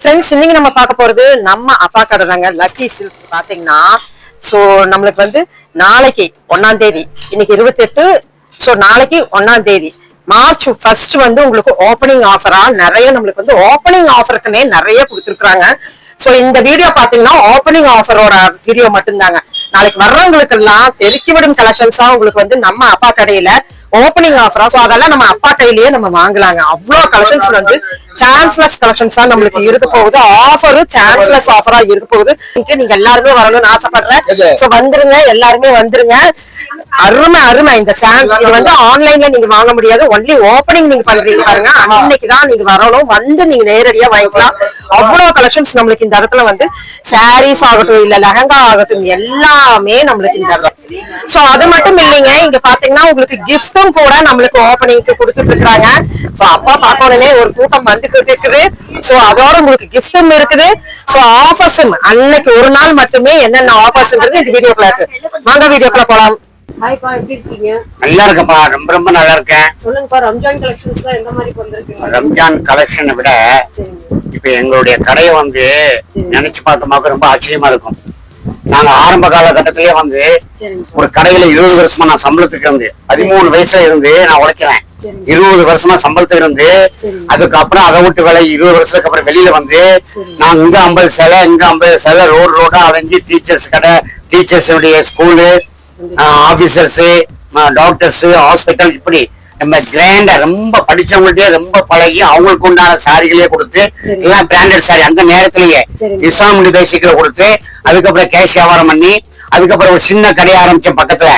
Friends இன்னைக்கு நம்ம பார்க்க போறது நம்ம அப்பா கடை தாங்க லக்கி சில்க்ஸ் பாத்தீங்கன்னா சோ நம்மளுக்கு வந்து நாளைக்கு ஒன்னாம் தேதி இன்னைக்கு இருபத்தெட்டு சோ நாளைக்கு ஒன்னாம் தேதி. மார்ச் ஃபர்ஸ்ட் வந்து உங்களுக்கு ஓப்பனிங் ஆஃபரா நிறைய நம்மளுக்கு வந்து ஓப்பனிங் ஆஃபருக்குன்னே நிறைய கொடுத்துருக்காங்க சோ இந்த வீடியோ பாத்தீங்கன்னா ஓப்பனிங் ஆஃபரோட வீடியோ மட்டும்தாங்க. நாளைக்கு வர்றவங்களுக்கு எல்லாம் தெருக்கி விடும் கலெக்ஷன்ஸா உங்களுக்கு வந்து நம்ம அப்பா கடையில ஓப்பனிங் ஆஃபரா சோ அதெல்லாம் நம்ம அப்பா கையிலேயே நம்ம வாங்கலாங்க. அவ்வளவு கலெக்ஷன்ஸ் வந்து சான்ஸ்லெஸ் கலெக்ஷன்ஸ் தான் நம்மளுக்கு இருக்க போகுது. ஆஃபரும் சான்ஸ்லெஸ் ஆஃபரா இருக்க போகுது. நீங்க எல்லாருமே வரணும்னு ஆசைப்படுறேன். சோ வந்துருங்க. எல்லாருமே வந்துருங்க. அருமை அருமை. இந்த சான்ஸ் இது வந்து ஆன்லைன்ல நீங்க வாங்க முடியாது. ஒன்லி ஓப்பனிங் நீங்க பண்றீங்க பாருங்க. அன்னைக்கு தான் நீங்க வரணும். வந்து நீங்க நேரடியா வாங்கிக்கலாம். அவ்வளவு கலெக்ஷன்ஸ் நம்மளுக்கு இந்த இடத்துல வந்து சாரீஸ் ஆகட்டும் இல்ல லெஹங்கா ஆகட்டும் எல்லாமே நம்மளுக்கு இந்த இடத்துல சோ அது மட்டும் இல்லைங்க. இங்க பாத்தீங்கன்னா உங்களுக்கு கிஃப்டும் கூட நம்மளுக்கு ஓப்பனிங்க்கு கொடுத்துட்டு இருக்காங்க. சோ அப்பா பார்க்கணுமே ஒரு கூட்டம் வந்துகிட்டு இருக்குது சோ அதோட உங்களுக்கு கிஃப்டும் இருக்குது. சோ ஆஃபர்ஸும் அன்னைக்கு ஒரு நாள் மட்டுமே என்னென்ன ஆஃபர்ஸ்ன்றது இந்த வீடியோக்குள்ள இருக்கு. வாங்க வீடியோக்குள்ள போலாம். ஹாய்ப்பா எப்படி இருக்கீங்க? நல்லா இருக்கேன்ப்பா. ரொம்ப ரொம்ப நல்லா இருக்கேன். சொல்லுங்கப்பா ரம்ஜான் கலெக்ஷன்ஸ்லாம் எந்த மாதிரி வந்திருக்குங்க? ரம்ஜான் கலெக்ஷனை விட இப்ப எங்களுடைய கடையை வந்து நினைச்சு பார்த்தோமாக்க ரொம்ப ஆச்சரியமா இருக்கும். நாங்க ஆரம்ப காலகட்டத்திலேயே வந்து ஒரு கடையில இருபது வருஷமா நான் சம்பளத்துக்கு இருந்து பதிமூணு வயசுல இருந்து நான் உழைக்கிறேன். இருபது வருஷமா சம்பளத்துக்கு இருந்து. அதுக்கப்புறம் அதை விட்டு வேலை இருபது வருஷத்துக்கு அப்புறம் வெளியில வந்து நான் இங்க ஐம்பது சிலை இங்க ஐம்பது சிலை ரோடு ரோடா அலைஞ்சு டீச்சர்ஸ் கடை teachers school officers doctors hospital இப்படி நம்ம கிராண்டா ரொம்ப படிச்சவங்கள்ட்டயே ரொம்ப பழகி அவங்களுக்கு உண்டான சாரிகளே கொடுத்து. எல்லாம் பிராண்டட் சாரி அந்த நேரத்திலேயே சரிங்க. இஸ்லாமுடைய பேசிக்கல கொடுத்து அதுக்கப்புறம் கேஷ் வியாபாரம் பண்ணி அதுக்கப்புறம் ஒரு சின்ன கடை ஆரம்பிச்சேன் பக்கத்துல.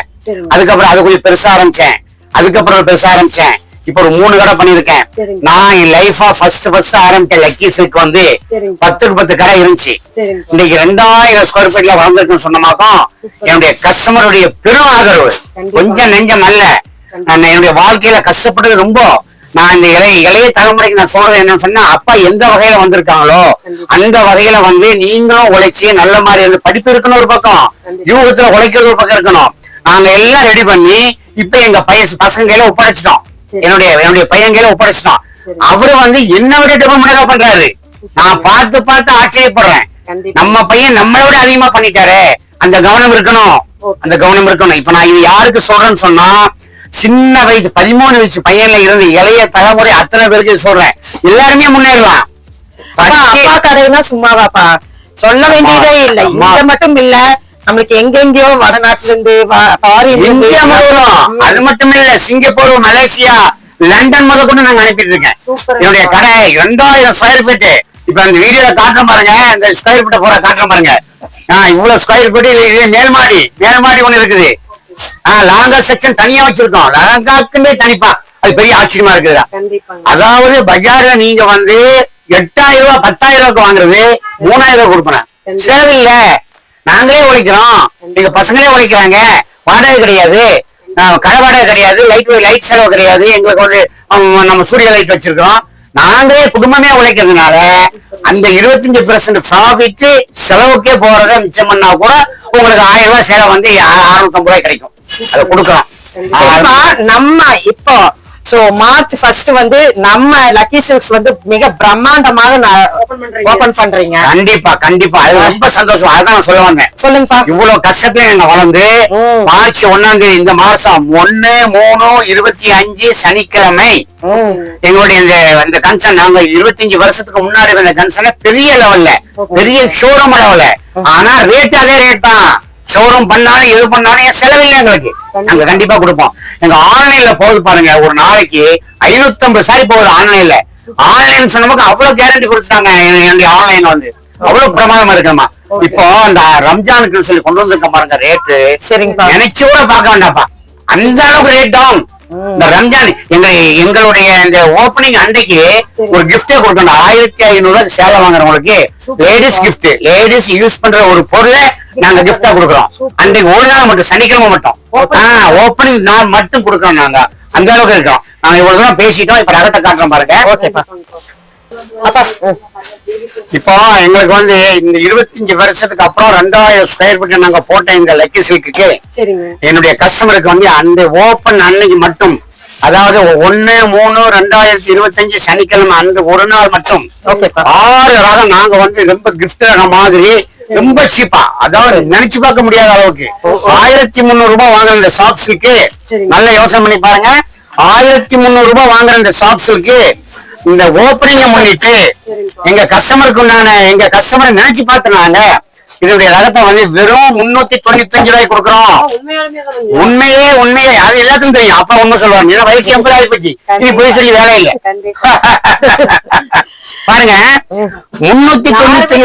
அதுக்கப்புறம் அது கொஞ்சம் பெருசா ஆரம்பிச்சேன் அதுக்கப்புறம் பெருசா ஆரம்பிச்சேன் இப்ப ஒரு மூணு கடை பண்ணிருக்கேன். நான் என் லைஃபா ஃபர்ஸ்ட் ஃபர்ஸ்ட் ஆரம்பிச்ச லக்கி சில்க் வந்து. பத்துக்கு பத்து கடை இருந்துச்சு இன்னைக்கு ரெண்டாயிரம் ஸ்கொயர் ஃபீட்ல வளர்ந்துருக்குன்னு சொன்னமாக்கும் என்னுடைய கஸ்டமருடைய பெரும் ஆதரவு. கொஞ்சம் நெஞ்சம் அல்ல நான் என்னுடைய வாழ்க்கையில கஷ்டப்பட்டது ரொம்ப நான் இந்த இளைய இளைய தலைமுறைக்கு நான் சொல்றது என்னன்னு சொன்னா அப்பா எந்த வகையில வந்திருக்காங்களோ. அந்த வகையில வந்து நீங்களும் உழைச்சி நல்ல மாதிரி இருந்து படிப்பு இருக்கணும் ஒரு பக்கம். யூகத்துல உழைக்கிறது ஒரு பக்கம் இருக்கணும் நாங்க எல்லாம் ரெடி பண்ணி இப்ப எங்க பையன் பசங்க ஒப்படைச்சிட்டோம். என்னுடைய என்னுடைய பையன் கையில ஒப்படைச்சிட்டோம். அவரு வந்து என்ன விட டெவலப்மெண்டா பண்றாரு நான் பார்த்து பார்த்து ஆச்சரியப்படுறேன். நம்ம பையன் நம்மளை விட அதிகமா பண்ணிட்டாரு அந்த கவனம் இருக்கணும். அந்த கவனம் இருக்கணும் இப்ப நான் இது யாருக்கு சொல்றேன்னு சொன்னா சின்ன வயசு பதிமூணு வயசு பையன்ல இருந்து இளைய தலைமுறை அத்தனை பேருக்கு சொல்றேன். எல்லாருமே முன்னேறலாம் அப்பா கடைனா சும்மாவாப்பா. சொல்ல வேண்டியதே இல்ல. இங்க மட்டும் இல்ல நம்மளுக்கு எங்கெங்கயோ வடநாட்டுல இருந்து முழுவதும் அது மட்டும் இல்ல சிங்கப்பூர் மலேசியா லண்டன் முத கொண்டு நாங்க அனுப்பிட்டு இருக்கேன். என்னுடைய கடை ரெண்டாயிரம் ஸ்கொயர் ஃபீட் இப்ப இந்த வீடியோல காட்டுறேன் பாருங்க இந்த ஸ்கொயர் ஃபீட் பூரா காட்டுறேன் பாருங்க. இவ்வளவு ஸ்கொயர் ஃபீட் இது மேல் மாடி மேல் மாடி ஒண்ணு இருக்குது. ஆஹ் லாங்கா செக்ஷன் தனியா வச்சிருக்கோம். லாங்காக்குமே தனிப்பா. அது பெரிய ஆச்சரியமா இருக்குதா அதாவது பஜார்ல நீங்க வந்து எட்டாயிரம் ரூபாய் பத்தாயிரம் ரூபாய்க்கு வாங்குறது மூணாயிரம் ரூபாய் கொடுப்பேன். செலவில்ல நாங்களே உழைக்கிறோம். எங்க பசங்களே உழைக்கிறாங்க. வாடகை கிடையாது. கடை வாடகை கிடையாது. லைட் லைட் செலவு கிடையாது. எங்களுக்கு வந்து நம்ம சூரிய லைட் வச்சிருக்கோம் நாங்களே குடும்பமே உழைக்கிறதுனால அந்த இருபத்தஞ்சு பெர்சன்ட் ப்ராஃபிட் செலவுக்கே போறத மிச்சம் பண்ணா கூட உங்களுக்கு ஆயிரம் ரூபாய் சேவை வந்து அறுநூத்தம்பது ரூபாய் கிடைக்கும். அதை கொடுக்குறோம் சரிப்பா நம்ம இப்போ சோ மார்ச் ஃபர்ஸ்ட் வந்து நம்ம லக்கி சில்க்ஸ் வந்து மிக பிரம்மாண்டமாக. ஓபன் பண்றீங்க. கண்டிப்பா கண்டிப்பா. அது ரொம்ப சந்தோஷம். அதான் நான் சொல்ல வந்தேன் சொல்லுங்கப்பா. இவ்வளவு கஷ்டத்துல நாங்க வளர்ந்து. மார்ச் ஒண்ணாம் தேதி இந்த மாசம் ஒண்ணு மூணு இருபத்தி அஞ்சு சனிக்கிழமை. எங்களுடைய இந்த இந்த கன்சர்ன் நாங்க இருபத்தஞ்சு வருஷத்துக்கு முன்னாடி வந்த கன்சர்ன் பெரிய லெவல்ல பெரிய ஷோரூம் லெவல்ல ஆனா ரேட் அதே ரேட் தான். ஷோரூம் பண்ணாலும் எது பண்ணாலும் செலவில்லை எங்களுக்கு நாங்க கண்டிப்பா கொடுப்போம். எங்க ஆன்லைன்ல போகுது பாருங்க ஒரு நாளைக்கு ஐநூத்தி ஐம்பது சாரி போகுது ஆன்லைன்ல. ஆன்லைன் சொன்னமுக்கு அவ்வளவு கேரண்டி கொடுத்துட்டாங்க எ- என்னுடைய ஆன்லைன் வந்து. அவ்வளவு பிரமாதமா இருக்குமா இப்போ அந்த ரம்ஜானுக்கு சொல்லி கொண்டு வந்திருக்க பாருங்க ரேட்டு சரிங்கப்பா. நினைச்சு கூட பார்க்க வேண்டாம்ப்பா. அந்த அளவுக்கு ரேட் டவுன் இந்த ரம்ஜான் எங்க எங்களுடைய இந்த ஓப்பனிங் அன்றைக்கு. ஒரு கிஃப்டே கொடுக்கணும் ஆயிரத்தி ஐநூறு சேலை வாங்குறவங்களுக்கு. Ladies gift. லேடிஸ் யூஸ் பண்ற ஒரு பொருளை நாங்க கிஃப்டா கொடுக்குறோம். அன்றைக்கு ஒரு நாள் மட்டும் சனிக்கிழமை மட்டும். ஓப்பனிங் நாள். மட்டும் கொடுக்குறோம் நாங்க. அந்த அளவுக்கு இருக்கோம் நாங்க இவ்வளவு தூரம் பேசிட்டோம். இப்ப ரகத்தை காட்டுறோம் பாருங்க. இப்போ எங்களுக்கு வந்து இந்த இருபத்தஞ்சு வருஷத்துக்கு அப்புறம் ரெண்டாயிரம் ஸ்கொயர் ஃபீட் நாங்க போட்ட இந்த லக்கி சரிங்க. என்னுடைய கஸ்டமருக்கு வந்து அந்த ஓப்பன் அன்னைக்கு மட்டும். அதாவது ஒண்ணு மூணு ரெண்டாயிரத்தி இருபத்தஞ்சு சனிக்கிழமை அன்று ஒரு நாள் மட்டும். ஆறு ரகம் நாங்க வந்து ரொம்ப கிஃப்ட் ரகம் மாதிரி ரொம்ப சீப்பா அதாவது நினைச்சு பார்க்க முடியாத அளவுக்கு. ஆயிரத்தி முந்நூறு ரூபாய் வாங்குற இந்த சரிங்க. நல்ல யோசனை பண்ணி பாருங்க. ஆயிரத்தி முந்நூறு ரூபாய் வாங்குற இந்த ஷாப்ஸுக்கு இந்த ஓப்பனிங்க முன்னிட்டு எங்க கஸ்டமருக்கு உண்டான எங்க கஸ்டமரை நினைச்சு பார்த்து நாங்க இதனுடைய ரகத்தை வந்து வெறும் முன்னூத்தி தொண்ணூத்தி அஞ்சு ரூபாய்க்கு கொடுக்குறோம். உண்மையே உண்மையே அது எல்லாத்துக்கும் தெரியும். அப்பா உண்மை சொல்லுவாங்க ஏன்னா வயசு எண்பது போச்சு. இனி போய் சொல்லி வேலை இல்லை. பாருங்க. முன்னூத்தி தொண்ணூத்தி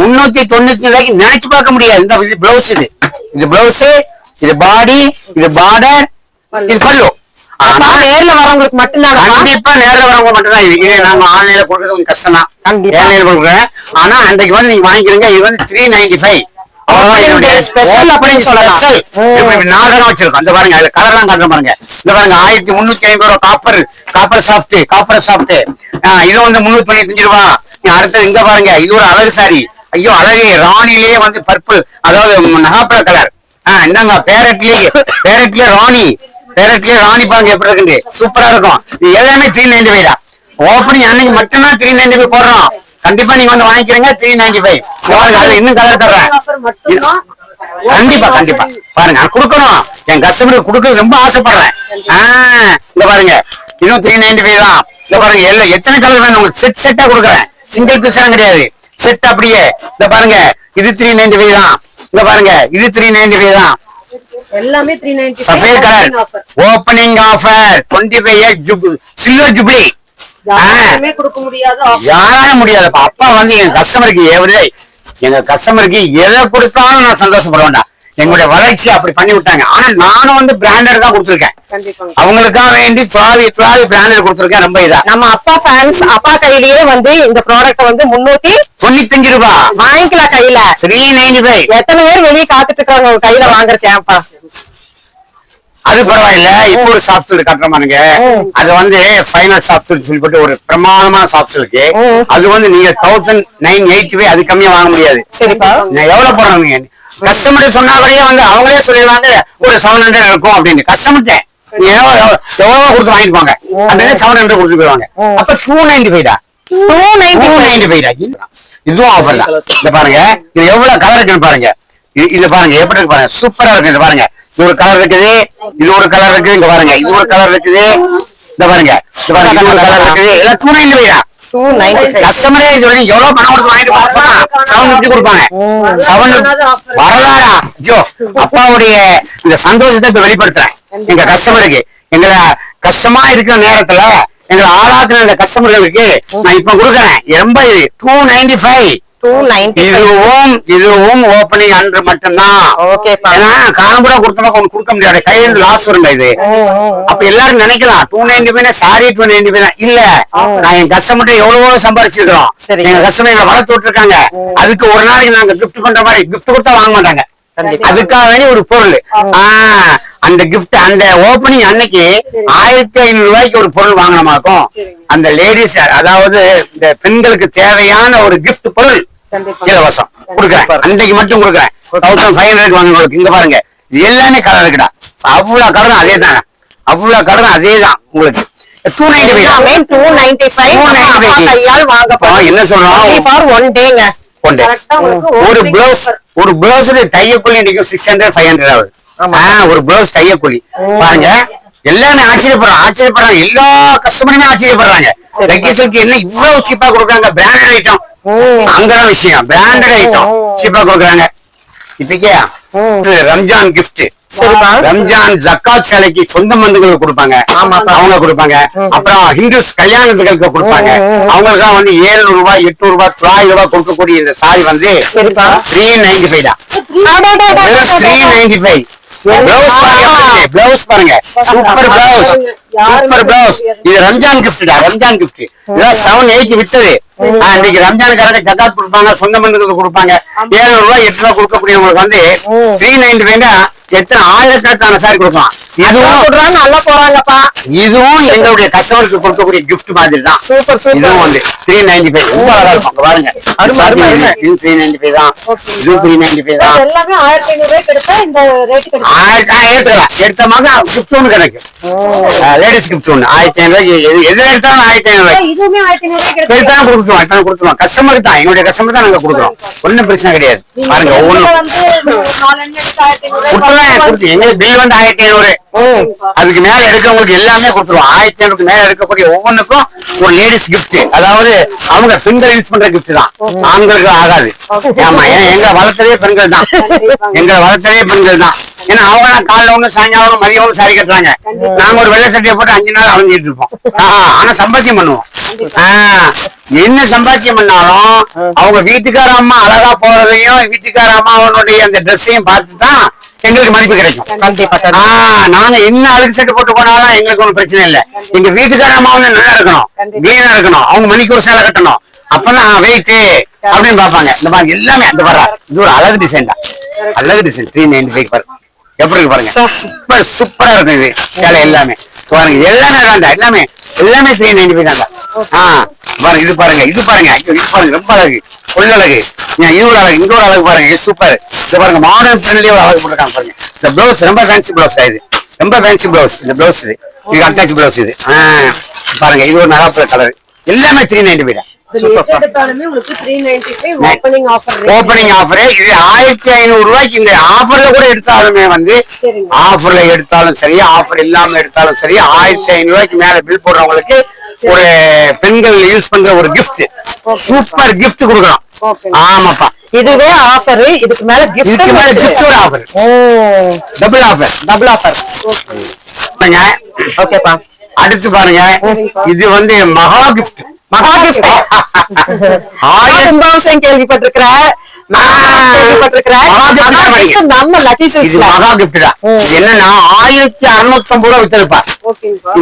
முன்னூத்தி தொண்ணூத்தி ரூபாய்க்கு நினைச்சு பார்க்க முடியாது. இந்த இது பிளவுஸ் இது. இது பிளவுஸ் இது பாடி இது பார்டர் இது பல்லு ஆனா நேர்ல வரவங்களுக்கு மட்டும்தானப்பா கண்டிப்பா நேரில் வரவங்க மட்டும்தான் இது. நாங்க ஆன்லைன்ல கொடுக்கறது கொஞ்சம் கஷ்டம் தான் கண்டிப்பா. ஆன்லைன்ல கொடுக்குறேன். ஆனா அன்றைக்கு வந்து நீங்க வாங்கிக்கிறீங்க. இது வந்து த்ரீ நைன்டி ஃபைவ். நாடகம் வச்சிருக்கோம். இந்த பாருங்க அதுல கலர்லாம் காட்டுற பாருங்க. இந்த பாருங்க ஆயிரத்தி முன்னூத்தி ஐம்பது ரூபா copper copper soft copper soft இது வந்து முன்னூத்தி தொண்ணூத்தி ரூபா. அடுத்தது இங்க பாருங்க இது ஒரு அழகு சாரி ஐயோ அழகே. ராணிலே வந்து பர்பிள் அதாவது நகாப்பழ கலர் ஆஹ் இந்தாங்க பேரட்லயே பேரட்லயே ராணி. பேரட்லயே ராணி பாருங்க எப்படி இருக்குது சூப்பரா இருக்கும். எல்லாமே த்ரீ நைன்டி ஃபைவ் ஓப்பனிங் அன்னைக்கு மட்டும்தான் த்ரீ நைன்டி ஃபைவ் போடுறோம். கண்டிப்பா நீங்க வந்து வாங்கிக்கிறீங்க த்ரீ நைன்டி ஃபைவ் அது இன்னும் கலர் தர்றேன். கண்டிப்பா கண்டிப்பா. பாருங்க நான் கொடுக்கணும். என் கஸ்டமருக்கு கொடுக்க ரொம்ப ஆசைப்படுறேன். இங்க பாருங்க. இன்னும் த்ரீ நைன்டி ஃபைவ் தான். இங்க பாருங்க எல்லாம் எத்தனை கலர் வேணும்? உங்களுக்கு செட் செட்டா கொடுக்குறேன். சிங்கிள் பீஸ் எல்லாம் கிடையாது. செட் அப்படியே. இந்த பாருங்க இது த்ரீ நைன்டி ஃபைவ் தான். இங்க பாருங்க இது த்ரீ நைன்டி ஃபைவ் தான். எல்லாமே three ninety sapphire colour opening offer twenty five silver jubilee யாருமே கொடுக்க முடியாத ஆஃபர் யாராலும் முடியாதுப்பா அப்பா வந்து என் கஸ்டமருக்கு எவரே எங்க கஸ்டமருக்கு எதை கொடுத்தாலும் நான் சந்தோஷப்பட வேண்டாம் எங்களுடைய வளர்ச்சி அப்படி பண்ணி விட்டாங்க. ஆனா நானும் வந்து பிராண்டட் தான் கொடுத்துருக்கேன். அவங்களுக்காக வேண்டி ஃபிளாவி ஃபிளாவி பிராண்டட் கொடுத்துருக்கேன். ரொம்ப இதா. நம்ம அப்பா ஃபேன்ஸ் அப்பா கையிலேயே வந்து இந்த ப்ராடக்ட் வந்து முன்னூத்தி தொண்ணூத்தஞ்சு ரூபாய் வாங்கிக்கலாம் கையில. த்ரீ நைன்டி ஃபைவ் எத்தனை பேர் வெளியே காத்துட்டு இருக்காங்க உங்க கையில வாங்குறச்சேன்ப்பா அது பரவாயில்ல. இப்போ ஒரு சாஃப்ட்வேர் காட்டுறமானுங்க அது வந்து ஃபைனல் சாஃப்ட்வேர் சொல்லிட்டு ஒரு பிரமாதமான சாஃப்ட்வேருக்கு ம். அது வந்து நீங்க தௌசண்ட் நைன் எயிட்டி ஃபைவ் அது கம்மியா வாங்க முடியாது. சரிப்பா. நான் எவ்வளவு போடுறாங்க கஸ்டமர் சொன்னா கூடயே வந்து அவங்களே சொல்லிடுவாங்க ஒரு செவன் ஹண்ட்ரட் இருக்கும் அப்படின்னு. கஸ்டமர்ட்ட நீ எவ்வளவு கொடுத்து வாங்கிட்டு போங்க அப்படின்னு செவன் ஹண்ட்ரட் கொடுத்து போயிடுவாங்க. அப்ப டூ நைன்டி ஃபைவ்டா டூ நைன்டி டூ நைன்டி ஃபைவ்டா இதுவும் ஆஃபர் தான் இந்த பாருங்க. இது எவ்வளவு கலர் இருக்குன்னு பாருங்க. இது இது பாருங்க. எப்படி இருக்கு பாருங்க. சூப்பரா இருக்கு. இது பாருங்க. இது ஒரு கலர் இருக்குது இது ஒரு கலர் இருக்கு இங்க பாருங்க இது ஒரு கலர் இருக்குது. இந்த பாருங்க இது பாருங்க இது ஒரு கலர் இருக்குது. எல்லாம் டூ நைன்டி ஃபைவ் கஸ்டமரே சொல்லி எவ்வளவு பணம் கொடுத்து வாங்கிட்டு போக சொன்னா செவன் பிப்டி கொடுப்பாங்க. செவன் வரலாறா ஜோ அப்பாவுடைய இந்த சந்தோஷத்தை இப்ப வெளிப்படுத்துறேன். எங்க கஸ்டமருக்கு எங்களை கஷ்டமா இருக்கிற நேரத்துல எங்களை ஆளாக்குற இந்த கஸ்டமர்களுக்கு நான் இப்ப கொடுக்குறேன். ரொம்ப இது two ninety five two ninety இதுவும் இதுவும் ஓப்பனிங் அன்று மட்டும்தான். ஓகேப்பா காம்பூரா கொடுத்தா ஒண்ணு கொடுக்க முடியாது. கையில லாஸ் வருங்க இது? அப்ப எல்லாரும் நினைக்கலாம். Two ninety five sari two ninety five இல்ல. நான் என் கஸ்டமர்ட்ட எவ்வளவோ சம்பாரிச்சிருக்கோம் சரி. எங்க கஸ்டமர் எங்களை வளர்த்து விட்டுருக்காங்க அதுக்கு ஒரு நாளைக்கு நாங்க gift பண்ற மாதிரி gift கொடுத்தா வாங்க மாட்டாங்க. அதுக்காக வேண்டிய ஒரு பொருள். அந்த gift அந்த ஓப்பனிங் அன்னைக்கு ஆயிரத்தி ஐநூறு ரூபாய்க்கு ஒரு பொருள் வாங்கினமாக்கும். அந்த லேடிஸ் அதாவது இந்த பெண்களுக்கு தேவையான ஒரு gift பொருள். இலவசம். கொடுக்குறேன். அன்றைக்கு மட்டும் கொடுக்குறேன். தௌசண்ட் ஃபைவ் ஹண்ட்ரட் வாங்க உங்களுக்கு இங்க பாருங்க. எல்லாமே கலர் இருக்குடா அவ்வளவு கலர் அதே தானே அவ்வளவு கலர் அதே தான் உங்களுக்கு டூ நைன்டி எல்லாமே டூ நைன்டி ஃபைவ் கையால் வாங்க என்ன சொல்றோம் ஃபார் ஒன் டேங்க ஒன் டே ஒரு பிளவுஸ். ஒரு பிளவுஸ் தையக்கூலி இன்னைக்கு சிக்ஸ் ஹண்ட்ரட் ஃபைவ் ஹண்ட்ரட் ஆகுது. ஒரு பிளவுஸ் தையக்கூலி பாருங்க. எல்லாமே ஆச்சரியப்படுறாங்க. ஆச்சரியப்படுறாங்க. எல்லா கஸ்டமருமே ஆச்சரியப்படுறாங்க. லக்கேஜுக்கு என்ன இவ்வளவு சீப்பா கொடுக்குறாங்க. Branded item. அங்கதான் விஷயம். Branded item. சீப்பா கொடுக்குறாங்க. இப்பக்கே ரம்ஜான் கிஃப்ட். ரம்ஜான் ஜக்காத் சேலைக்கு சொந்த பந்துகளுக்கு கொடுப்பாங்க. அவங்க கொடுப்பாங்க. அப்புறம் ஹிந்துஸ் கல்யாணத்துகளுக்கு கொடுப்பாங்க. அவங்களுக்கு வந்து ஏழுநூறு ரூபாய் எட்நூறு ரூபாய் தொள்ளாயிரம் ரூபாய் கொடுக்கக்கூடிய இந்த சாரி வந்து. த்ரீ நைன்டி ஃபைவ் தான். த்ரீ நைன்டி ஃபைவ் பிளவுஸ் பாருங்க பிளவுஸ் பாருங்க. சூப்பர் பிளவுஸ் சூப்பர் பிளவுஸ் இது ரம்ஜான் கிஃப்டா ரம்ஜான் கிஃப்ட் இதான் செவன் எயிட் வித்தது. இன்னைக்கு ரம்ஜானுக்காரங்க ஜக்காத் கொடுப்பாங்க சொந்த பந்துகளுக்கு கொடுப்பாங்க. ஏழு ரூபாய் எட்டு ரூபாய் கொடுக்கக்கூடியவங்களுக்கு வந்து த்ரீ நைன்டி ஃபைவ்னா எத்தனை ஆயிரக்கணக்கான சாரி கொடுக்கலாம். இதுவும் சொல்றாங்க நல்லா போறாங்கப்பா. இதுவும் எங்களுடைய கஸ்டமருக்கு கொடுக்கக்கூடிய gift மாதிரி தான் சூப்பர். சூப்பர் இதுவும் த்ரீ நைன்டி ஃபைவ் ரொம்ப அழகா இருக்கும் பாருங்க. இது த்ரீ நைன்டி ஃபைவ் தான். இது த்ரீ நைன்டி ஃபைவ் தான் எல்லாமே ஆயிரத்தி ஐநூறு எடுத்தா இந்த ரேட் கிடைக்கும் ஆயிரத்தி எடுத்துக்கலாம் எடுத்த மாதம் கிஃப்ட் ஒன்று கிடைக்கும். லேடிஸ் கிஃப்ட் ஒன்று ஆயிரத்தி ஐநூறு எது எடுத்தாலும் ஆயிரத்தி ஐநூறு இதுவுமே ஆயிரத்தி ஐநூறு கொடுத்துருவோம் கொடுத்துருவோம் கஸ்டமருக்கு தான் எங்களுடைய கஸ்டமர் தான் நாங்க கொடுக்குறோம். ஒன்றும் பிரச்சனை கிடையாது. பாருங்க ஒவ்வொன்றும். எங்களுக்கு பில் வந்து ஆயிரத்தி ஐநூறு. அதுக்கு மேல எடுக்கிறவங்களுக்கு எல்லாமே கொடுத்துருவோம். ஆயிரத்தி ஐநூறுக்கு மேல எடுக்கக்கூடிய ஒவ்வொன்றுக்கும் ஒரு லேடிஸ் gift. அதாவது அவங்க பெண்கள் யூஸ் பண்ற gift தான். ஆண்களுக்கு ஆகாது. ஆமா ஏன்னா எங்களை வளர்த்ததே பெண்கள் தான். எங்களை வளர்த்ததே பெண்கள் தான். ஏன்னா அவங்க எல்லாம் காலைல ஒண்ணு சாயங்காலம் மதியம் ஒண்ணு சாரி கட்டுறாங்க. நாங்க ஒரு வெள்ளை சட்டையை போட்டு அஞ்சு நாள் அலைஞ்சிட்டு இருப்போம். ஆனா சம்பாத்தியம் பண்ணுவோம். என்ன சம்பாத்தியம் பண்ணாலும் அவங்க வீட்டுக்கார அம்மா அழகா போறதையும் வீட்டுக்கார அம்மாவனுடைய அந்த ட்ரெஸ்ஸையும் பார்த்து தான் எங்களுக்கு மதிப்பு கிடைக்கும். நாங்க என்ன அழுக்கு சட்டை போட்டு போனாலும் எங்களுக்கு ஒண்ணும் பிரச்சனை இல்ல. எங்க வீட்டுக்கார அம்மா வந்து நல்லா இருக்கணும். வீணா இருக்கணும். அவங்க மணிக்கு ஒரு சேலை கட்டணும். அப்பதான் வெயிட் அப்படின்னு பாப்பாங்க இந்த மாதிரி எல்லாமே இந்த பாரு இது ஒரு அழகு டிசைன் தான் அழகு டிசைன் த்ரீ நைன்டி ஃபைவ் பாருங்க எப்படி இருக்கு பாருங்க. சூப்பர். சூப்பரா இருக்கும் இது. சேலை எல்லாமே. பாருங்க இது எல்லாமே வேண்டாம். எல்லாமே எல்லாமே த்ரீ நைன்டி ஃபைவ் தான் ஆஹ் பாருங்க இது பாருங்க இது பாருங்க. இது பாருங்க ரொம்ப அழகு. கொள்ளழகு இது ஒரு அழகு இந்த ஒரு அழகு பாருங்க இது சூப்பர் இது பாருங்க மாடர்ன் பிரிண்ட்லயே ஒரு அழகு போட்டுருக்காங்க பாருங்க. இந்த பிளவுஸ் ரொம்ப ஃபேன்சி பிளவுஸ் இது. ரொம்ப ஃபேன்சி பிளவுஸ் இந்த பிளவுஸ் இது. இது அட்டாச் பிளவுஸ் இது. பாருங்க இது ஒரு நகாப்புற கலர் எல்லாமே three ninety five opening offer இது ஆயிரத்தி ஐநூறு ரூபாய்க்கு இந்த ஆஃபர்ல கூட எடுத்தாலுமே வந்து. ஆஃபர்ல எடுத்தாலும் சரி ஆஃபர் இல்லாம எடுத்தாலும் சரி ஆயிரத்தி ஐநூறு ரூபாய்க்கு மேல பில் போடுறவங்களுக்கு ஒரு பெண்கள் யூஸ் பண்ற ஒரு gift. சூப்பர் கொடுக்குறோம் Okay. ஆமாப்பா. இதுவே ஆஃபர் இதுக்கு மேல இதுக்கு மேல gift gift offer double offer double offer ஓகேப்பா அடுத்து பாருங்க. இது வந்து மகா gift. மகா கிஃப்ட் ஆயிரம் கும்பாபிஷேகம் கேள்விப்பட்டிருக்கிற கேள்விப்பட்டிருக்கிற மகா gift மகா தான் gift நம்ம லக்கி மகா தான் என்னன்னா ஆயிரத்தி அறுநூத்தி ஐம்பது ரூபா வித்திருப்பா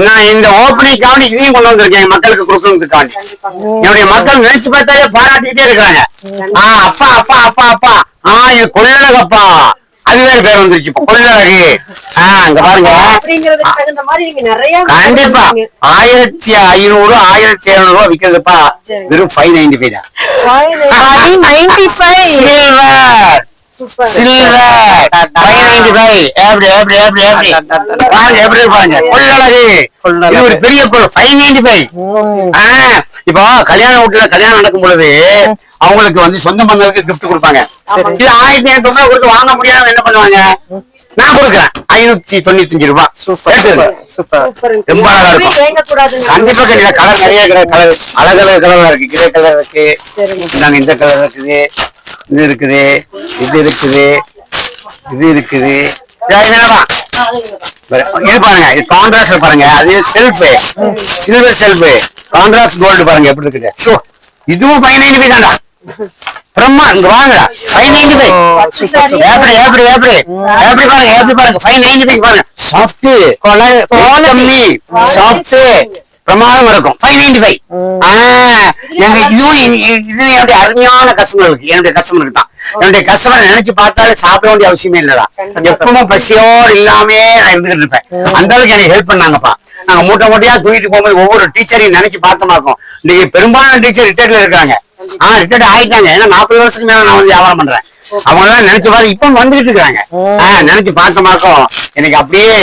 நான் இந்த ஓப்பனிங்காண்டி இதையும் கொண்டு வந்திருக்கேன் மக்களுக்கு கொடுக்கறதுக்காண்டி என்னுடைய மக்கள் நினைச்சு பார்த்தாலே பாராட்டிக்கிட்டே இருக்காங்க அப்பா அப்பா அப்பா அப்பா. ஆ இது கொள்ளழகப்பா அது வேற பேர் வந்துருச்சு ஆ அங்க பாருங்க. கண்டிப்பா. ஆயிரத்தி ஐநூறு ஆயிரத்தி எழுநூறு ரூபா விக்கிறதுப்பா. வெறும் ஃபைவ் நைன்டி ஃபைவ் தான் சில்வர் நைன்டி ஃபைவ் எப்படி எப்படி எப்படி எப்படி பாருங்க எப்படி இருக்கு பாருங்க கொள்ளழகு. இது ஒரு பெரிய ஃபைவ் நைன்டி ஃபைவ் ஆஹ் இப்போ கல்யாண வீட்டுல கல்யாணம் நடக்கும் பொழுது அவங்களுக்கு வந்து சொந்த பந்தங்களுக்கு gift கொடுப்பாங்க. இது ஆயிரத்தி ஐநூறு ரூபாய் கொடுத்து வாங்க முடியாத என்ன பண்ணுவாங்க? நான் கொடுக்குறேன். ஐநூத்தி தொண்ணூத்தஞ்சு ரூபாய் சூப்பர் ரொம்ப அழகா இருக்கும். கண்டிப்பா கலர் நிறைய கலர் அழகழகு கலர்ல இருக்கு. கிரே கலர் இருக்கு. நாங்க இந்த கலர் இருக்குது. இது இருக்குது இது இருக்குது இது இருக்குது. இது பாருங்க இது கான்ட்ராஸ்ட் பாருங்க. அது self silver self contrast gold பாருங்க எப்படி இருக்குது. சோ இதுவும் நைன்டி ஃபைவ் தான்டா பிரம்மா இங்க வாங்க. ஃபைவ் நைன்டி ஃபைவ் எப்படி எப்படி எப்படி எப்படி பாருங்க எப்படி பாருங்க. நைன்டி ஃபைவ் பாருங்க. சாஃப்ட் குவாலிட்டி சாஃப்ட் பிரமாதம் இருக்கும். ஃபைவ் நைன்டி ஃபைவ் இது என்னுடைய அருமையான கஸ்டமர்களுக்கு என்னுடைய கஸ்டமருக்கு தான். என்னுடைய கஸ்டமர் நினைச்சு பார்த்தாலே சாப்பிட வேண்டிய அவசியமே இல்லடா. எப்பவும் பசியோடு இல்லாமே நான் இருந்துகிட்டு இருப்பேன். அந்த அளவுக்கு எனக்கு ஹெல்ப் பண்ணாங்கப்பா. நாங்க மூட்டை மூட்டையா தூக்கிட்டு போகும்போது ஒவ்வொரு டீச்சரையும் நினைச்சு பார்த்தோமாக்கும் இன்னைக்கு பெரும்பாலான டீச்சர் ரிட்டையர்ட்ல இருக்காங்க. ஆஹ் ரிட்டையர்ட் ஆயிட்டாங்க. ஏன்னா நாற்பது வருஷத்துக்கு மேல நான் வந்து வியாபாரம் பண்றேன். அவங்க எல்லாம் நினைச்சு பார்த்து இப்ப வந்துகிட்டு இருக்காங்க நினைச்சு பார்த்தோமாக்கும் எனக்கு அப்படியே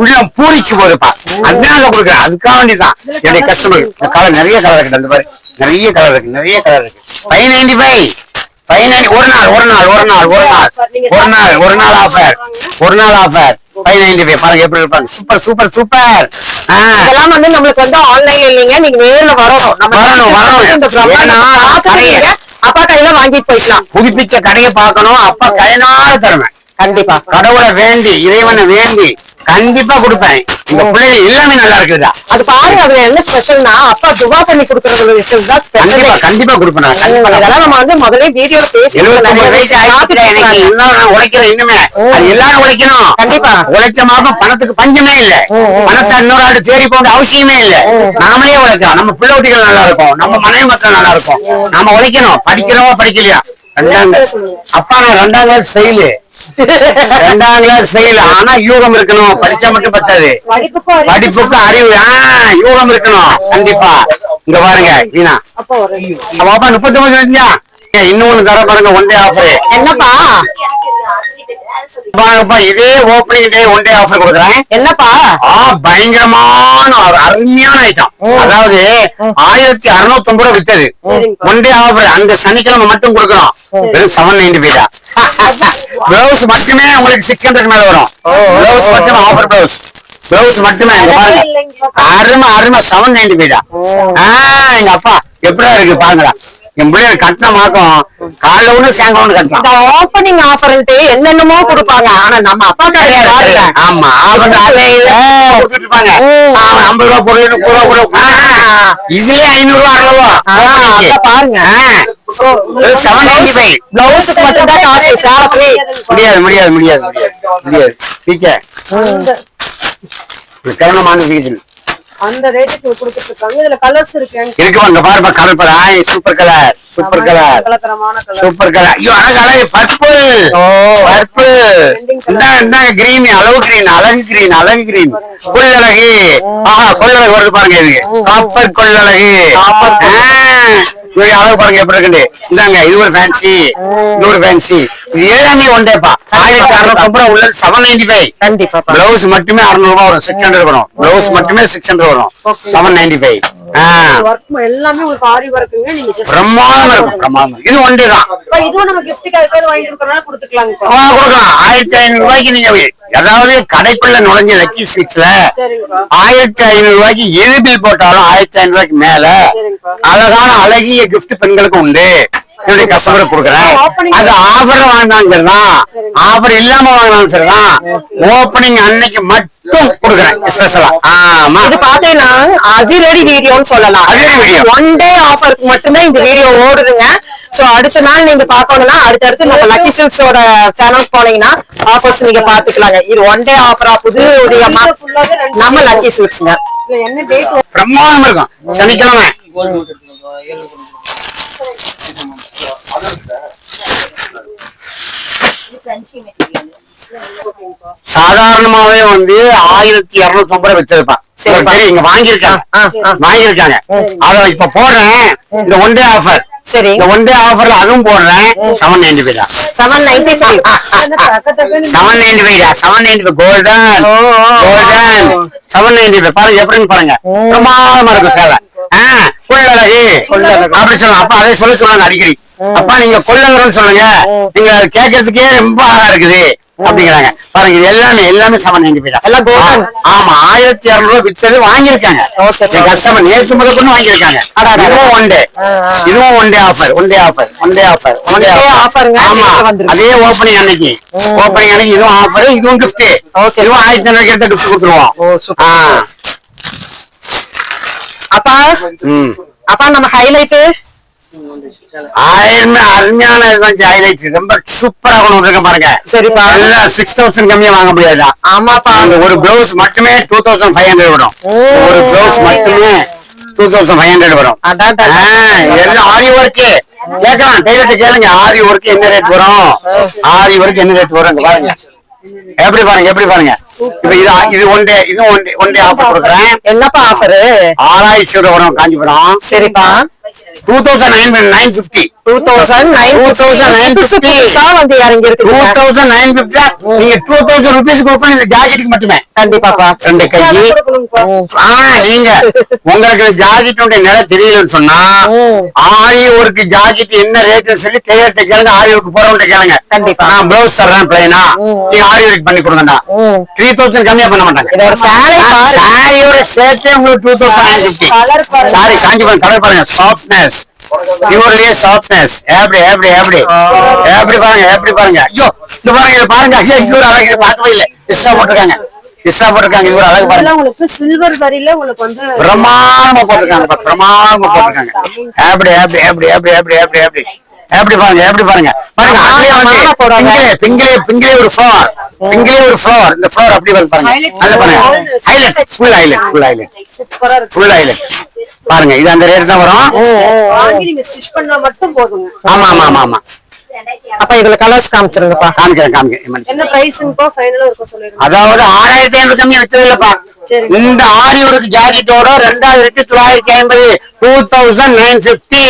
உள்ளம் பூரிச்சு போகுதுப்பா அதனால கொடுக்குறேன். அதுக்காக வேண்டிதான் என்னுடைய கஸ்டமர் கலர் நிறைய கலர் இருக்கு. அந்த மாதிரி நிறைய கலர் இருக்கு நிறைய கலர் இருக்கு. Five ninety five five ninety ஒரு நாள் ஒரு நாள் ஒரு நாள். ஒரு நாள் ஒரு நாள் ஒரு நாள் ஆஃபர் ஒரு நாள் ஆஃபர் ஃபைவ் நைன்டி ஃபைவ் பாருங்க எப்படி இருப்பாங்க சூப்பர் சூப்பர் சூப்பர் இதெல்லாம் வந்து நம்மளுக்கு வந்து ஆன்லைன் இல்லைங்க. நீங்க நேர்ல வரணும். நம்ம வரணும், வரணும். கையில வாங்கிட்டு போயிடலாம் புதுப்பிச்ச கடையை பார்க்கணும். அப்ப கைனால தருவேன். கண்டிப்பா. கடவுளை வேண்டி இறைவனை வேண்டி. கண்டிப்பா கொடுப்பேன். இந்த பிள்ளைங்க எல்லாமே நல்லா இருக்குதா? அது பாருங்க அதுல என்ன ஸ்பெஷல்னா அப்பா துவா பண்ணி கொடுக்குற ஒரு விஷயம் தான் கண்டிப்பா கண்டிப்பா கொடுப்பேன் இதெல்லாம் நம்ம வந்து முதல்ல வீடியோ பேசி நான் உழைக்கிறேன் இன்னுமே அது எல்லாரும் உழைக்கணும். கண்டிப்பா. உழைச்ச மாப்பம் பணத்துக்கு பஞ்சமே இல்ல. பணத்தை இன்னொரு ஆண்டு தேடி போக அவசியமே இல்ல. நாமளே உழைக்கலாம். நம்ம பிள்ளை குட்டிகள் நல்லா இருக்கும். நம்ம மனைவி மக்கள் நல்லா இருக்கும். நம்ம உழைக்கணும். படிக்கிறோமா படிக்கலையா? ரெண்டாம். அப்பா நான் ரெண்டாம் ஃபெயிலு ரெண்டாம் கிளாஸ் ஃபெயில் ஆனா யூகம் இருக்கணும். படிச்சா மட்டும் பத்தாது. படிப்புக்கும் அறிவு யூகம் இருக்கணும். கண்டிப்பா. இங்க பாருங்க ஒரு பாப்பா முப்பத்தி ஒன்பது இன்னொன்னு தர பாருங்க ஒன் டே ஆஃபர் என்னப்பா? பாருங்கப்பா இதே opening day one day offer கொடுக்குறேன். என்னப்பா? ஆ பயங்கரமான ஒரு அருமையான ஐட்டம் அதாவது ஆயிரத்தி அறுநூத்தி ஐம்பது ரூபா வித்தது. சரிங்கப்பா. ஒன் டே ஆஃபர் அந்த சனிக்கிழமை மட்டும் கொடுக்குறோம் வெறும் செவன் நைன்டி ஃபைவ் பிளவுஸ் மட்டுமே உங்களுக்கு சிக்ஸ் ஹண்ட்ரட் மேல வரும். பிளவுஸ் மட்டுமே ஆஃபர் பிளவுஸ் பிளவுஸ் மட்டுமே பாருங்க. அருமை அருமை செவன் நைன்டி ஃபைவ் எங்க அப்பா எப்படிடா இருக்கு பாருங்கடா. என் பிள்ளைய கட்டின மாக்கம் கால ஒண்ணு சேங்க ஒண்ணு கட்டலாம். ஓப்பனிங் ஆஃபர்ன்ட்டு என்னென்னமோ கொடுப்பாங்க. ஆனா நம்ம அப்பா கடையில வாங்கல ஆமா ஆஃபர் கொடுத்துட்டு இருப்பாங்க ஐம்பது ரூபா பொருள் கூட கூட இதுல ஐநூறு ரூபா அறுபது ரூபா. பாருங்க. பிளவுஸ் மட்டும் தான் காசு முடியாது முடியாது முடியாது முடியாது. முடியாது. அந்த ரேட்டுக்கு கொடுத்துட்டு இருக்காங்க. இதுல கலர்ஸ் இருக்கு இருக்கு அங்க பாருப்பா கலர் பாரு. ஆய் சூப்பர் கலர் சூப்பர் கலர் கலக்கரமான கலர் சூப்பர் கலர் ஐயோ அழகு பர்பிள் பர்பிள் இந்தாங்க இந்தாங்க கிரீன் அழகு கிரீன் அழகு கிரீன் அழகு கிரீன் கொள்ளழகு. ஆஹா கொள்ளழகு வருது பாருங்க இது. காப்பர் கொள்ளழகு. இவங்க அழகு பாருங்க எப்படி இருக்குது இந்தாங்க இது ஒரு ஃபேன்சி இது ஒரு ஃபேன்சி எல்லாமே ஒன்றேப்பா ஆயிரத்தி அறுநூத்தி ஐம்பது ரூபா உள்ளது செவன் நைன்டி ஃபைவ் கண்டிப்பாப்பா பிளவுஸ் மட்டுமே அறுநூறு ரூபாய் வரும் சிக்ஸ் ஹண்ட்ரட் வரும். பிளவுஸ் மட்டுமே சிக்ஸ் ஹண்ட்ரட் வரும். செவன் நைன்டி ஃபைவ் எல்லாமே உங்களுக்கு ஆரி ஒர்க்குங்க நீங்க ஜஸ்ட் பிரமாதமா இருக்கும் பிரமாதம். இது தான் இதுவும் நம்ம இப்ப. ஆ, கொடுக்கலாம். ஆயிரத்தி ஐநூறு ரூபாய்க்கு நீங்க அதாவது கடைக்குள்ள நுழைஞ்ச லக்கி ஸ்வீட்ஸ்ல ஆயிரத்தி ஐநூறு ரூபாய்க்கு எது பில் போட்டாலும் ஆயிரத்தி ஐநூறு ரூபாய்க்கு மேல அழகான அழகிய கிஃப்ட் பெண்களுக்கு உண்டு. என்னுடைய கஸ்டமர் கொடுக்குறேன். அது ஆஃபர் வாங்கினாலும் சரிதான். ஆஃபர் இல்லாம வாங்கினாலும் சரிதான். ஓப்பனிங் அன்னைக்கு மட்டும் கொடுக்குறேன் ஸ்பெஷலா ஆமா. இது பாத்தீங்கன்னா அதிரடி வீடியோன்னு சொல்லலாம். ஒன் டே ஆஃபருக்கு மட்டுமே இந்த வீடியோ ஓடுதுங்க. சோ அடுத்த நாள் நீங்க பாக்கணும்னா அடுத்தடுத்து நம்ம லக்கி சில்க்ஸோட சேனல் போனீங்கன்னா ஆஃபர்ஸ் நீங்க பாத்துக்கலாங்க இது ஒன் டே ஆஃபரா புது உதயமா. நம்ம லக்கி சில்க்ஸ்ங்க இதுல என்ன டேட் பிரமாதம் இருக்கும். சனிக்கிழமை. சாதாரணமாவே வந்து ஆயிரத்தி இருநூத்தி ஐம்பது சரிப்பா. சரி. இங்க வாங்கியிருக்காங்க. வாங்கியிருக்காங்க அத இப்ப போடுறேன். இந்த ஒன் டே ஆஃபர் சரி. இந்த ஒன் டே ஆஃபர்ல அதுவும் போடுறேன். செவன் நைன்டி ஃபைவ் தான். Seven ninety five seven ninety five தான். Seven ninety five golden. Golden seven ninety five பாருங்க எப்படின்னு பாருங்க. பிரமாதமா இருக்கும் சேலை. ஆ, கொள்ளழகு அப்படி சொல்லுங்க அப்பா அதே சொல்ல சொல்லுங்க அடிக்கடி. அப்பா நீங்க கொள்ளழகுன்னு சொல்லுங்க. நீங்க அது கேட்கறதுக்கே ரொம்ப அழகா இருக்குது. அப்படிங்கிறாங்க. பாருங்க இது எல்லாமே எல்லாமே செவன் நைன்டி ஃபைவ் எல்லாம் golden. ஆமா ஆயிரத்தி இருநூறு வித்தது வாங்கியிருக்காங்க. கஸ்டமர் நேற்று முதல் கொண்டு வாங்கியிருக்காங்க. இதுவும் ஒன் டே. இதுவும் one day offer one day offer one day offer one day ங்க, ஆமா. அதே ஓப்பனிங் அன்னைக்கு. ஓப்பனிங் அன்னைக்கு இதுவும் ஆஃபர் இதுவும் gift. Okay. இதுவும் ஆயிரத்தி ஐநூறு எடுத்து gift கொடுத்துருவோம். அப்பா? அப்பா நம்ம ஹைலைட் அருமை அருமையான ஹைலைட் ரொம்ப சூப்பரா கொண்டு வந்திருக்க பாருங்க. சரிப்பா. எல்லாம் சிக்ஸ் தௌசண்ட் கம்மியா வாங்க முடியாதா ஆமாப்பா. அந்த ஒரு பிளவுஸ் மட்டுமே டூ தௌசண்ட் ஃபைவ் ஹண்ட்ரட் வரும். ஒரு பிளவுஸ் மட்டுமே டூ தௌசண்ட் ஃபைவ் ஹண்ட்ரட் வரும். எல்லாம் ஆரி ஒர்க் கேட்கலாம் டெய்லர்ட்ட கேளுங்க. ஆரி ஒர்க் என்ன ரேட் வரும்? ஆரி ஒர்க் என்ன ரேட் வரும்? பாருங்க. எப்படி பாருங்க எப்படி பாருங்க. இப்ப இது இது ஒன் டே இது one day one day offer கொடுக்குறேன். என்னப்பா ஆஃபரு ஆறாயிரத்தி ரூபா வரும் காஞ்சிபுரம். சரிப்பா. Two thousand nine nine fifty two thousand nine 2950. புதுசா வந்து இறங்கி டூ இருக்குது தௌசண்ட் நைன் பிப்டி நீங்க டூ தௌசண்ட் ருபீஸ் கொடுக்கணும் இந்த ஜாக்கெட்டுக்கு மட்டுமே. கண்டிப்பாப்பா ரெண்டு கை. நீங்க உங்களுக்கு ஜாக்கெட்டுடைய நிலை தெரியலன்னு சொன்னா. ஆரி ஒர்க்கு ஜாக்கெட் என்ன ரேட்னு சொல்லி டெய்லர்ட்ட கேளுங்க ஆரி ஒர்க் போறவங்க கேளுங்க. கண்டிப்பா. நான் பிளவுஸ் தர்றேன் பிளைனா நீங்க ஆரி ஒர்க் பண்ணி கொடுங்கடா. த்ரீ தௌசண்ட் கம்மியா பண்ண மாட்டாங்க. சாரியோட சேர்த்தே உங்களுக்கு two thousand nine fifty sari Kanchipuram colour பாருங்க சாஃப்ட்னஸ் பியூர்லி சாஃப்ட்னஸ் எப்படி எப்படி எப்படி எப்படி பாருங்க எப்படி பாருங்க. ஐயோ இது பாருங்க இது பாருங்க. ஐயா இது ஒரு அழகு பார்க்கவே இல்லை. இஷ்டா போட்டிருக்காங்க. இஷ்டா போட்டிருக்காங்க. இது ஒரு அழகு பாருங்க. உங்களுக்கு சில்வர் சரியில உங்களுக்கு வந்து பிரமாதமா போட்டிருக்காங்க. பா, பிரமாதமா போட்டிருக்காங்க. எப்படி எப்படி எப்படி எப்படி எப்படி எப்படி எப்படி எப்படி பாருங்க எப்படி பாருங்க. பிங்கிலே பிங்கிலே ஒரு ஃப்ளவர் பிங்கிலே ஒரு ஃப்ளவர் இந்த ஃப்ளவர் அப்படி வந்து பாருங்க. நல்ல பாருங்க. Highlight full highlight full highlight full highlight பாருங்க இது அந்த ரேட் தான் வரும். ஆமா ஆமா ஆமா ஆமா. அப்ப இதுல கலர்ஸ் காமிச்சிருங்கப்பா. காமிக்கிறேன் காமிக்கிறேன். அதாவது ஆறாயிரத்தி ஐநூறு கம்மி வச்சது இல்லப்பா. இந்த ஆரி ஒர்க் ஜாக்கெட்டோட ரெண்டாயிரத்தி தொள்ளாயிரத்தி ஐம்பது டூ தௌசண்ட் நைன் பிப்டி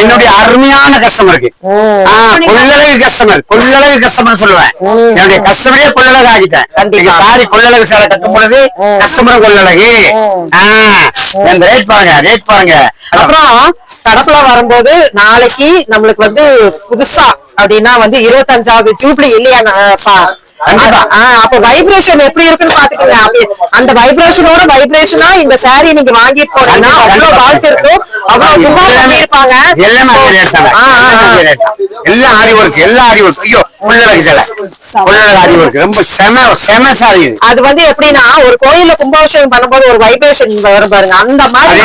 என்னுடைய அருமையான கஸ்டமருக்கு கொள்ளலகு கஸ்டமர் கொள்ளலகு கஸ்டமர் சொல்லுவேன். என்னுடைய கஸ்டமரே கொள்ளலகு ஆகிட்டேன் கண்டிப்பா. சாரி கொள்ளலகு சேலை கட்டும் பொழுது கஸ்டமர் கொள்ளலகு இந்த ரேட் பாருங்க ரேட் பாருங்க. அப்புறம் கடப்புல வரும்போது நாளைக்கு நம்மளுக்கு வந்து புதுசா அப்படின்னா வந்து இருபத்தஞ்சாவது ஜூப்ளி இல்லையா அப்ப வைப்ரேஷன் எப்படி இருக்குன்னு பாத்துக்கோங்க. அந்த வைப்ரேஷனோட வைப்ரேஷனா இந்த saree நீங்க வாங்கிட்டு போனீங்கன்னா அவ்வளவு. வாழ்த்து இருக்கும் அவ்வளவு துபா பண்ணிருப்பாங்க எல்லாமே அதே rate தான். எல்லாம் ஆரி ஒர்க் எல்லாம் ஆரி ஒர்க் ஐயோ கொள்ளலகு சேலை கொள்ளலகு ஆரி ஒர்க் ரொம்ப செம செம சாரி அது வந்து எப்படின்னா ஒரு கோயில்ல கும்பாபிஷேகம் பண்ணும்போது ஒரு வைப்ரேஷன் வரும் பாருங்க. அந்த மாதிரி.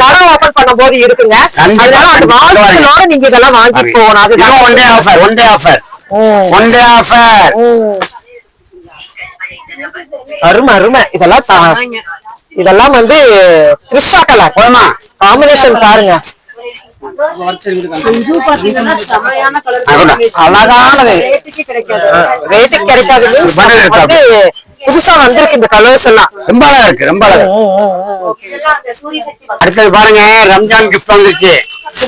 கடை ஓபன் பண்ணும்போது இருக்குங்க. அதனால அந்த. வாழ்த்துக்களோட நீங்க இதெல்லாம் வாங்கிட்டு போகணும். அதுதான் one day offer one day offer ம். ஒன் டே ஆஃபர் ம். அருமை அருமை. இதெல்லாம் தா- இதெல்லாம் வந்து கிறிஸ்டா கலர். போதுமா? காம்பினேஷன் பாருங்க. அழகானது. ரேட்டுக்கு கிடைக்காது. புதுசா வந்திருக்கு இந்த கலர்ஸ் எல்லாம். ரொம்ப அழகா இருக்கு ரொம்ப அழகா அடுத்தது பாருங்க ரம்ஜான் கிஃப்ட் வந்துருச்சு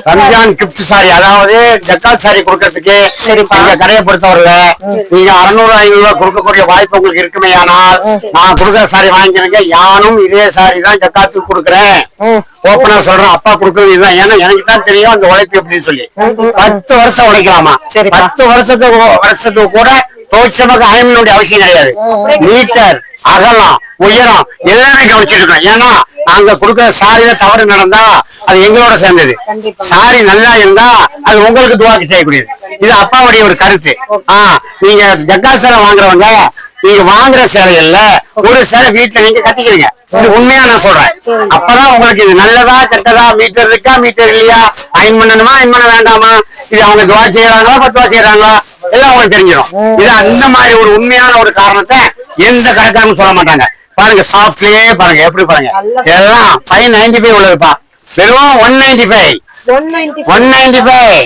ரம்ஜான் கிஃப்ட் சாரி அதாவது ஜக்காத் சாரி கொடுக்கறதுக்கு. எங்க கடையை பொறுத்தவரையில நீங்க அறுநூறு ஐநூறு ரூபாய் கொடுக்கக்கூடிய வாய்ப்பு உங்களுக்கு இருக்குமே. ஆனால் நான் கொடுக்குற சாரி வாங்கிக்கிறேங்க யானும் இதே சாரி தான் ஜக்காத்துக்கு கொடுக்குறேன். ஓப்பனா சொல்றேன் அப்பா கொடுக்கறது இதுதான். ஏன்னா எனக்கு தான் தெரியும் அந்த உழைப்பு எப்படின்னு சொல்லி. பத்து வருஷம் உழைக்கலாமா. பத்து வருஷத்துக்கு வருஷத்துக்கு கூட துவச்சமாக அயன்னுடைய அவசியம் கிடையாது. மீட்டர் அகலம் உயரம் எல்லாமே கவனிச்சுட்டு இருக்கோம் ஏன்னா நாங்க கொடுக்கிற சாரியில தவறு நடந்தா அது எங்களோட சேர்ந்தது. சாரி நல்லா இருந்தா அது உங்களுக்கு துவாக்கு செய்யக்கூடியது. இது அப்பாவுடைய ஒரு கருத்து. ஆ நீங்க ஜக்கா சேலை வாங்குறவங்க நீங்க வாங்குற சேலைகள்ல ஒரு சேலை வீட்டுல நீங்க கட்டிக்கிறீங்க. இது உண்மையா நான் சொல்றேன். அப்பதான் உங்களுக்கு இது நல்லதா கெட்டதா மீட்டர் இருக்கா மீட்டர் இல்லையா? அயன் பண்ணணுமா அயன் பண்ண வேண்டாமா? இது அவங்க துவா செய்யறாங்களா பத்துவா செய்யறாங்களா? எல்லாம் உங்களுக்கு தெரிஞ்சிடும் இது அந்த மாதிரி ஒரு உண்மையான ஒரு காரணத்தை எந்த கடைக்காரனும் சொல்ல மாட்டாங்க. பாருங்க சாஃப்ட்லயே பாருங்க எப்படி பாருங்க. எல்லாம் ஃபைவ் நைன்டி ஃபைவ் உள்ளதுப்பா. வெறும் one ninety five one ninety five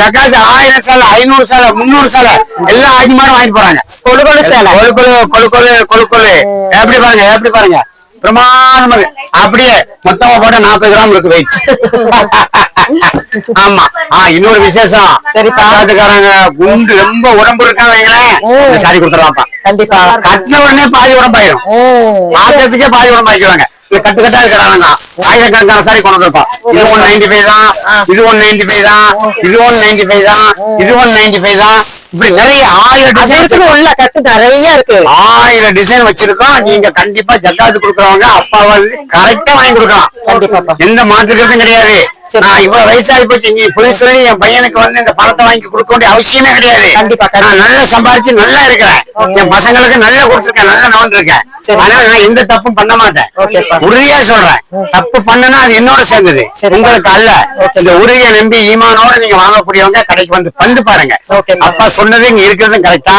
ஜக்காத்து ஆயிரம் சேலை ஐநூறு சேலை முந்நூறு சேலை எல்லாம் ஆஜிமாரும் வாங்கிட்டு போறாங்க. கொழு கொழு சேலை. கொழு கொழு கொழு கொழு கொழு கொழு எப்படி பாருங்க எப்படி பாருங்க. பிரமாதமாக அப்படியே மொத்தமா போட்டா நாற்பது கிராம் இருக்கு வெயிட் ஆமா. ஆ இன்னொரு விசேஷம். சரி பாத்துக்காரங்க குண்டு ரொம்ப உடம்பு இருக்கா வைங்களேன்? சாரி கொடுத்துடலாம்ப்பா. கண்டிப்பா. கட்டின உடனே பாதி உடம்பாயிரும். பாத்திரத்துக்கே பாதி உடம்பு ஆக்கிடுவாங்க இது கட்டு கட்டா இருக்கிறாங்க ஆயிரக்கணக்கான சாரி கொண்டு வந்திருப்போம் இது ஒன் நைன்டி ஃபைவ் தான் இது ஒன் நைன்டி ஃபைவ் தான். இது ஒன் நைன்டி ஃபைவ் தான் இது ஒன் நைன்டி ஃபைவ் தான். உள்ள கட்டு நிறைய இருக்கு. ஆயிரம் டிசைன் வச்சிருக்கோம். நீங்க கண்டிப்பா ஜக்காத்து கொடுக்கறவங்க அப்பா வந்து கரெக்டா வாங்கி கொடுக்கலாம். எந்த மாற்றுக்கிறதும் கிடையாது. நான் இவ்வளவு வயசாகி போச்சு. நீ போய் சொல்லி என் பையனுக்கு வந்து இந்த பணத்தை வாங்கி கொடுக்க வேண்டிய அவசியமே கிடையாது. கண்டிப்பா, கண்டிப்பா. நான் நல்லா சம்பாரிச்சு நல்லா இருக்கிறேன். என் பசங்களுக்கு நல்லா கொடுத்துருக்கேன். நல்லா நோண்டு இருக்கேன் சரி. ஆனா நான் எந்த தப்பும் பண்ண மாட்டேன். உறுதியா சொல்றேன். தப்பு பண்ணனா அது என்னோட சேர்ந்தது. சரி. உங்களுக்கு அல்ல. இந்த உறுதியை நம்பி ஈமானோட நீங்க வாங்கக்கூடியவங்க கடைக்கு வந்து வந்து பாருங்க. அப்பா சொன்னது இங்க இருக்கிறதும் கரெக்டா.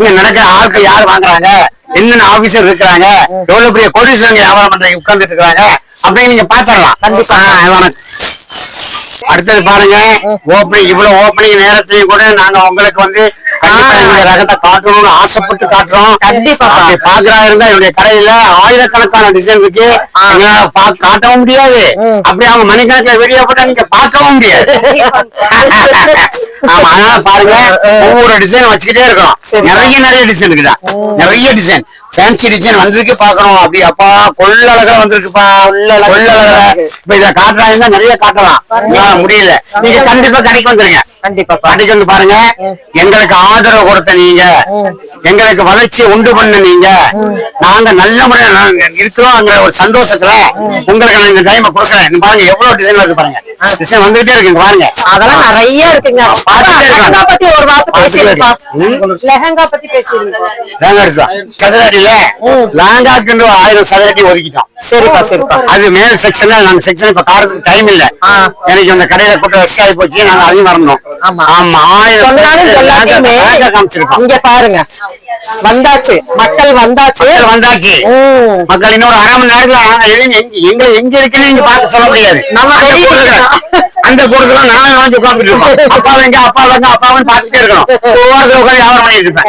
இங்க நடக்கிற ஆட்கள் யார் வாங்குறாங்க? என்னென்ன ஆபீசர் இருக்கிறாங்க? எவ்வளவு பெரிய கோடீஸ்வரங்க வியாபாரம் பண்றவங்க உட்கார்ந்துட்டு இருக்காங்க அப்படின்னு நீங்க பாத்திரலாம் கண்டிப்பா. அடுத்தது பாருங்க ஓப்பனிங் இவ்வளவு ஓப்பனிங் நேரத்தையும் கூட நாங்க உங்களுக்கு வந்து ரகத்தை காட்டணும்னு ஆசைப்பட்டு காட்டுறோம். கண்டிப்பா. அப்படி பாக்குறா இருந்தா என்னுடைய கடையில ஆயிரக்கணக்கான டிசைன் இருக்கு. காட்டவும் முடியாது. அப்படி அவங்க மணிக்கணக்கில் வீடியோ போட்டா நீங்க பார்க்கவும் முடியாது. ஆமா அதனால பாருங்க ஒவ்வொரு டிசைன் வச்சுக்கிட்டே இருக்கோம். நிறைய நிறைய டிசைன் இருக்குடா நிறைய டிசைன் ஃபேன்சி டிசைன் வந்திருக்கு பாக்கணும் அப்படி அப்பா கொள்ளழகா வந்திருக்குப்பா. கொள்ளழகா இப்ப இத காட்டுறாங்கன்னா நிறைய காட்டலாம். முடியல. நீங்க கண்டிப்பா கடைக்கு வந்துருங்க. கண்டிப்பாப்பா கடைக்கு வந்து பாருங்க. எங்களுக்கு ஆதரவு கொடுத்த நீங்க. எங்களுக்கு வளர்ச்சியை உண்டு பண்ண நீங்க. நாங்க நல்ல முறையில நாங்க இருக்கிறோங்கிற ஒரு சந்தோஷத்துல உங்களுக்கு நான் இந்த டைம் கொடுக்குறேன். பாருங்க எவ்வளவு டிசைன் வருது பாருங்க. டிசைன் வந்துட்டே இருக்கு பாருங்க. அதெல்லாம் நிறைய இருக்குங்க. பத்தி ஒரு வார்த்தை பேசிருப்பா லெஹங்கா பத்தி பேசிருங்க லேங்கா சதுரடியில லேங்காக்கு ஆயிரம் சதுரடி ஒதுக்கிட்டோம். சரிப்பா சரிப்பா அது மேல் செக்ஷன்ல நாங்க செக்ஷன் இப்ப காரத்துக்கு டைம் இல்ல. எனக்கு அந்த கடையில கூட்ட ரெஸ்ட் ஆகி போச்சு நாங்க அதையும் வரணும் ஆமா. ஆமா சொன்னாலும் எல்லாத்தையுமே லேங்கா காமிச்சிருக்கோம். இங்க பாருங்க. வந்தாச்சு. மக்கள் வந்தாச்சு. வந்தாச்சு. மக்கள் இன்னொரு அரை மணி நேரத்துல எங்க எங்க- இருக்குன்னு நீங்க பார்த்து சொல்ல முடியாது. நம்ம அந்த இருக்கோம். கூட்டத்துல நான் வந்து உட்கார்ந்துட்டு இருப்பேன் அப்பா எங்க? அப்பா எங்க? அப்பாவும் பார்த்துட்டே இருக்கணும். ஓரத்துல உட்கார்ந்து வியாபாரம் பண்ணிட்டு இருப்பேன்.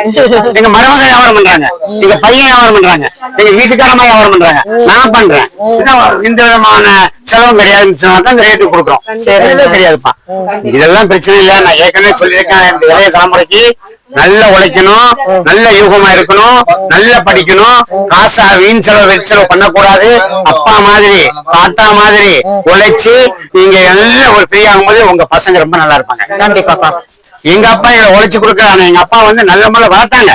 எங்க மருமக வியாபாரம் பண்றாங்க. எங்க பையன் வியாபாரம் பண்றாங்க. எங்க வீட்டுக்காரமா வியாபாரம் பண்றாங்க. நான் பண்றேன். இந்த விதமான செலவும் கிடையாதுன்னு சொன்னா தான் இந்த ரேட்டு கொடுக்குறோம். கிடையாதுப்பா. இதெல்லாம் பிரச்சனை இல்ல. நான் ஏற்கனவே சொல்லியிருக்கேன். இந்த இளைய தலைமுறைக்கு நல்ல உழைக்கணும் நல்ல யூகமா இருக்கணும் நல்லா படிக்கணும். காசா வீண் செலவு வெட் செலவு பண்ணக்கூடாது. அப்பா மாதிரி தாத்தா மாதிரி உழைச்சு நீங்க நல்ல ஒரு பெரிய ஆகும்போது உங்க பசங்க ரொம்ப நல்லா இருப்பாங்க. கண்டிப்பாப்பா. எங்க அப்பா எங்களை உழைச்சு கொடுக்கறாங்க. எங்க அப்பா வந்து நல்ல முறையில் வளர்த்தாங்க.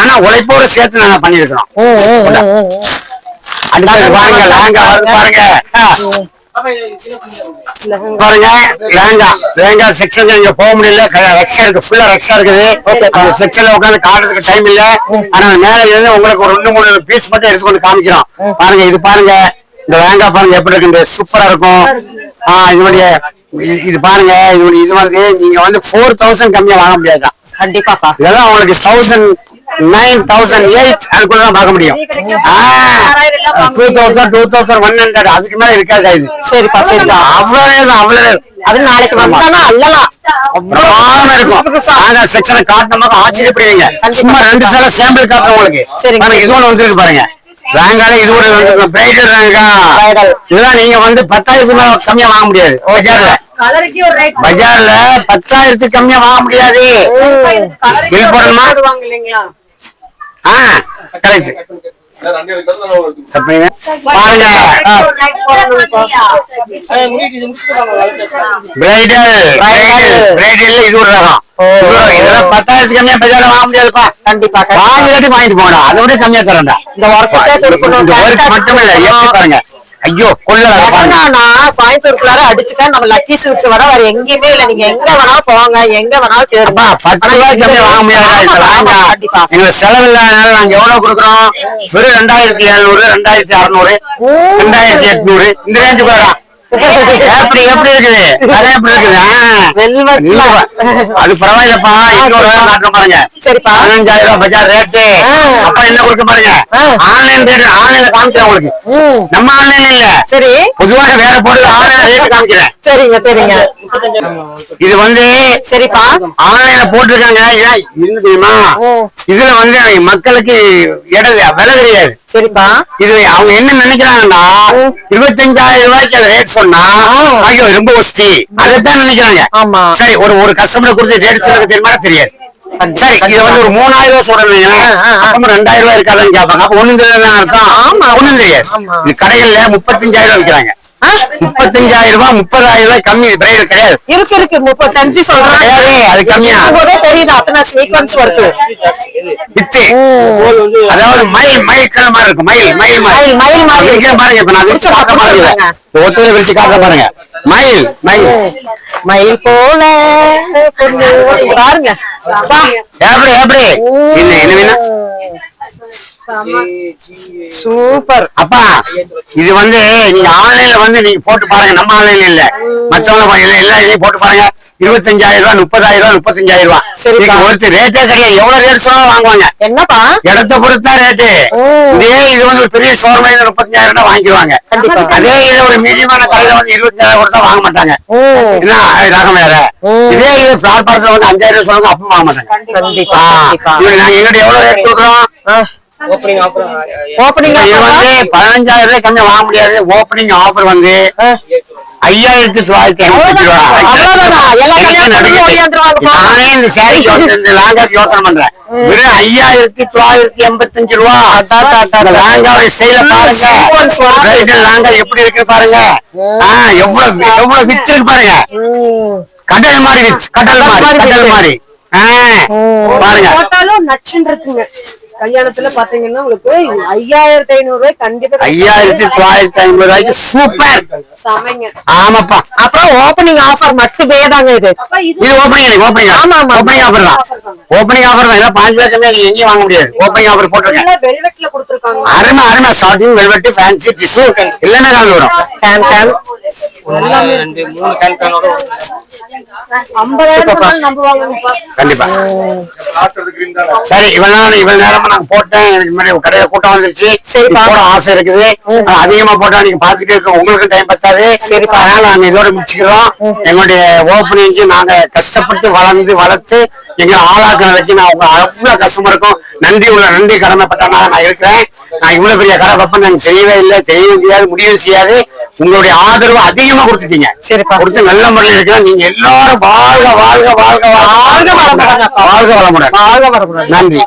ஆனா உழைப்போட சேர்த்து நாங்க பண்ணிருக்கிறோம் பாருங்க வருது பாருங்க. பாருங்க லேங்கா லேங்கா செக்ஷன் இங்க போக முடியல. ரெக்ஸா இருக்கு ஃபுல்லா ரெக்ஸா இருக்குது. செக்ஷன்ல உட்காந்து காட்டுறதுக்கு டைம் இல்ல. ஆனா மேல இருந்து உங்களுக்கு ஒரு ரெண்டு மூணு பீஸ் மட்டும் எடுத்து கொண்டு காமிக்கிறோம். பாருங்க இது பாருங்க. இந்த லேங்கா பாருங்க எப்படி இருக்கு. சூப்பரா இருக்கும். ஆஹ் இதனுடைய இது பாருங்க இதனுடைய இது வந்து நீங்க வந்து ஃபோர் தௌசண்ட் கம்மியா வாங்க முடியாதுதான் கண்டிப்பாப்பா இதெல்லாம் உங்களுக்கு தௌசண்ட் நைன் தௌசண்ட் எயிட் அதுக்குள்ள பார்க்க முடியும். Two thousand two thousand one hundred அதுக்கு மேல இருக்காது இது சரிப்பா சரிப்பா. அவ்வளவுதான் அவ்வளவு அது நாளைக்கு வந்தானா அல்லலாம். செக்ஷனை காட்டினமாக ஆச்சரியப்படுவீங்க. சும்மா ரெண்டு சேலை சாம்பிள் காட்டுறேன் உங்களுக்கு. சரிங்க. பாருங்க, இது ஒண்ணு வந்துருக்கு பாருங்க. ரேங்கால இது ஒரு பிரைடல் ரேங்கா. இதெல்லாம் நீங்க வந்து பத்தாயிரத்துக்கு மேல கம்மியா வாங்க முடியாது. பஜார்ல. பத்தாயிரத்துக்கு கம்மியா வாங்க முடியாது. பில் போடணுமா? கரெக்ட் இது ஒரு ரகம். இதெல்லாம் பத்தாயிரத்துக்கு கம்மியா பஜார்ல வாங்க முடியாதுப்பா. கண்டிப்பா கண்டிப்பா. வாங்கி கட்டி வாங்கிட்டு போடா அதை விட கம்மியா தரேன்டா. இந்த ஒர்க் மட்டும் இல்ல பாருங்க. ஐயோ கொள்ள பாருங்க என்னன்னா கோயம்புத்தூருக்குள்ளார அடிச்சுட்டா நம்ம லக்கி சில்க்ஸ் விட வேற எங்கேயுமே இல்ல. நீங்க எங்க வேணாலும் போங்க எங்க வேணாலும் அப்பா, பத்து ரூபாய்க்கு கம்மியா வாங்க முடியாதா. கண்டிப்பா எங்களுக்கு செலவு இல்லாதனால நாங்க எவ்வளவு கொடுக்குறோம்? வெறும் ரெண்டாயிரத்தி எழுநூறு ரெண்டாயிரத்தி அறுநூறு ரெண்டாயிரத்தி எட்நூறு. இந்த ரேஞ்சு போயிடும் எப்படி எப்படி இருக்குது அது எப்படி இருக்குது. அது பரவாயில்லப்பா. இன்னொரு காட்டுறோம் பாருங்க. சரிப்பா. பதினஞ்சாயிரம் ரூபாய் பஜார் ரேட்டு. அப்ப என்ன கொடுக்க பாருங்க. ஆன்லைன் ரேட் ஆன்லைன்ல காமிக்கிறேன் உங்களுக்கு. நம்ம ஆன்லைன் இல்ல. சரி. பொதுவாக வேற பொருள் ஆன்லைன் ரேட் காமிக்கிறேன். சரிங்க சரிங்க. இது வந்து சரிப்பா. ஆன்லைன்ல போட்டிருக்காங்க. ஏன் தெரியுமா. இதுல வந்து மக்களுக்கு இட விலை தெரியாது சரிப்பா. இது அவங்க என்ன நினைக்கிறாங்கன்னா இருபத்தஞ்சாயிரம் ரூபாய்க்கு ரேட் சொன்னா ஐயோ ரொம்ப ஒஸ்தி அதைத்தான் நினைக்கிறாங்க. ஆமா. சரி ஒரு ஒரு கஸ்டமர் கொடுத்து ரேட் சொல்லுங்க தெரியுமா? தெரியாது. சரி இது வந்து ஒரு மூணாயிரம் ரூபாய் சொல்றீங்க. அப்ப ரெண்டாயிரம் ரூபாய் இருக்காதுன்னு கேட்பாங்க. அப்ப ஒண்ணு அர்த்தம். ஆமா. ஒண்ணு தெரியாது. இது கடைகள்ல முப்பத்தஞ்சாயிரம் ரூபாய் விற்கிறாங்க? முப்பத்தஞ்சாயிரம் ரூபாய் முப்பதாயிரம் ரூபாய் கம்மி. பிரைவேட் கிடையாது இருக்கு இருக்கு. முப்பத்தஞ்சு சொல்றாங்க கிடையாது, அது கம்மியா? போதே தெரியுது அத்தனை சீக்வன்ஸ் ஒர்க்கு வித்து அதாவது மயில் மயில் கிழ மாதிரி இருக்கும். மயில் மயில் மயில், மயில் மாதிரி. விரிக்கிற பாருங்க இப்ப நான் விரிச்சு பார்க்க மாதிரி இல்ல. ஒத்தையில விரிச்சு காட்ட பாருங்க. மயில் மயில். மயில் போல பாருங்க. எப்படி எப்படி என்ன வேணும் சூப்பர். அப்பா இது வந்து நீங்க ஆன்லைன்ல வந்து நீங்க போட்டு பாருங்க. நம்ம ஆன்லைன்ல இல்ல. மத்தவங்க எல்லா இதையும் போட்டு பாருங்க. இருபத்தஞ்சாயிரம் ரூபாய் முப்பதாயிரம் ரூபாய் முப்பத்தஞ்சாயிரம் ரூபாய் ஒருத்தர் ரேட்டே கிடையாது எவ்வளவு ரேட் சொன்னாலும் வாங்குவாங்க. என்னப்பா? இடத்த பொறுத்து ரேட்டு. இதே இது வந்து பெரிய ஷோரூம் முப்பத்தஞ்சாயிரம் ரூபாய் வாங்கிடுவாங்க. அதே இது ஒரு மீடியமான கடையில வந்து இருபத்தஞ்சாயிரம் கொடுத்தா வாங்க மாட்டாங்க. என்ன? ரகம் வேற. இதே இது பிளாட் பார்சல் வந்து அஞ்சாயிரம் சொல்லுங்க அப்ப வாங்க மாட்டாங்க. நாங்க எங்கிட்ட எவ்வளவு ரேட் கொடுக்குறோம்? ஓப்பனிங் ஆஃபர் பதினஞ்சாயிரம் ரூபாய் கம்மியா வாங்க முடியாது. ஓப்பனிங் ஆஃபர் வந்து ஐயாயிரத்தி தொள்ளாயிரத்தி ஐம்பத்தி ரூபா. யோசனை பண்றேன். வெறும் ஐயாயிரத்தி தொள்ளாயிரத்தி எண்பத்தஞ்சு ரூபா. லாங்கா எப்படி இருக்கு பாருங்க. ஆ, எவ்வளவு எவ்வளவு வித்து இருக்கு பாருங்க. கடல் மாதிரி வித்து கடல் மாதிரி கடல் மாதிரி. ஆ, பாருங்க. போட்டாலும் நச்சுன்னு இருக்குங்க. கல்யாணத்துல பாத்தீங்கன்னா உங்களுக்கு ஐயாயிரத்தி ஐநூறு ரூபாய் கண்டிப்பா ஐயாயிரத்தி தொள்ளாயிரத்தி ஐம்பது ரூபாய்க்கு சூப்பர். சமைங்க. ஆமாப்பா. அப்புறம் ஓப்பனிங் ஆஃபர் மட்டுமே தாங்க இது. இது ஓப்பனிங் ஓப்பனிங் ஆமா, ஆமா. ஓப்பனிங் ஆஃபர் தான். ஓப்பனிங் ஆஃபர் தான். ஏன்னா பாஞ்சு லட்சமே நீங்க எங்கேயும் வாங்க முடியாது. ஓப்பனிங் ஆஃபர் போட்டிருக்கேன். வெல்வெட்ல கொடுத்துருக்காங்க. அருமை அருமை. ஷார்ட்டிங் வெல்வெட் ஃபேன்சி டிஷ்யூ எல்லாமே கலந்து வரும். கேன் கேன் ரெண்டு மூணு கேன் கேனோட கண்டிப்பா. சரி இவ்வளவு நாள் இவ்வளவு நேரமா நான் போட்டேன். எனக்கு இந்த மாதிரி கடையில கூட்டம் வந்துருச்சு. சரிப்பா. போட ஆசை இருக்குது. அதிகமா போட்டா நீங்க பாத்துக்கிட்டே இருக்க உங்களுக்கு டைம் பத்தாது. சரிப்பா அதனால நாங்க இதோட முடிச்சுக்கிறோம். எங்களுடைய ஓப்பனிங்க்கு நாங்க கஷ்டப்பட்டு வளர்ந்து வளர்த்து எங்களை ஆளாக்குனதுக்கு நான் உங்க அவ்வளவு கஸ்டமருக்கும் நன்றி உள்ள நன்றி கடமைப்பட்டனா நான் இருக்கிறேன். நான் இவ்வளவு பெரிய கடை வைப்பேன் எனக்கு தெரியவே இல்லை. தெரியவும் செய்யாது முடியவும் செய்யாது. உங்களுடைய ஆதரவு அதிகமா கொடுத்துட்டீங்க. சரிப்பா. கொடுத்து நல்ல முறையில் இருக்கிறேன். நீங்க எல்லாரும் வாழ்க வாழ்க வாழ்க வாழ்க. வாழ்க வளமுடன். வாழ்க வளமுடன். நன்றி.